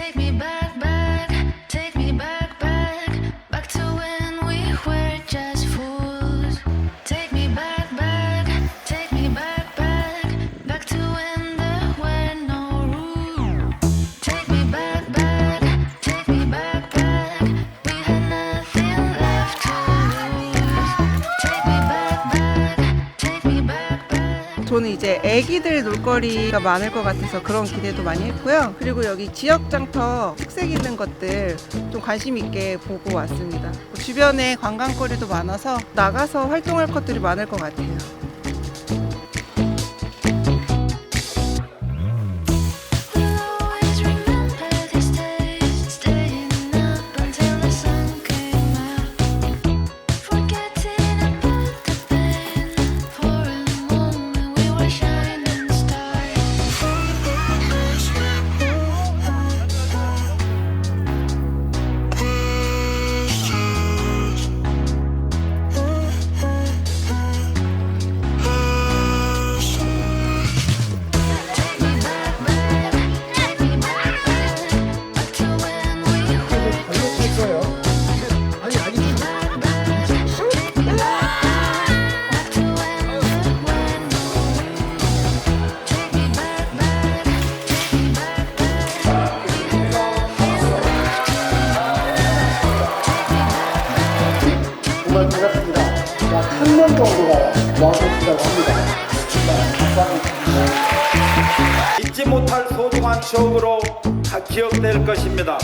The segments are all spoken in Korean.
Take me back, 저는 이제 애기들 놀거리가 많을 것 같아서 그런 기대도 많이 했고요. 그리고 여기 지역 장터 특색 있는 것들 좀 관심 있게 보고 왔습니다. 주변에 관광거리도 많아서 나가서 활동할 것들이 많을 것 같아요. 정도가 와보시다고 합니다. 감사합니다. 잊지 못할 소중한 추억으로 다 기억될 것입니다.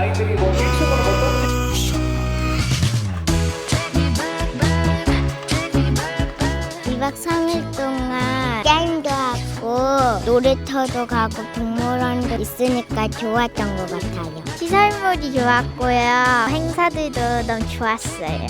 아이들이 뭐 1층으로 못 던지 2박 3일 동안 게임도 하고 놀이터도 가고 동물원도 있으니까 좋았던 것 같아요. 시설물이 좋았고요. 행사들도 너무 좋았어요.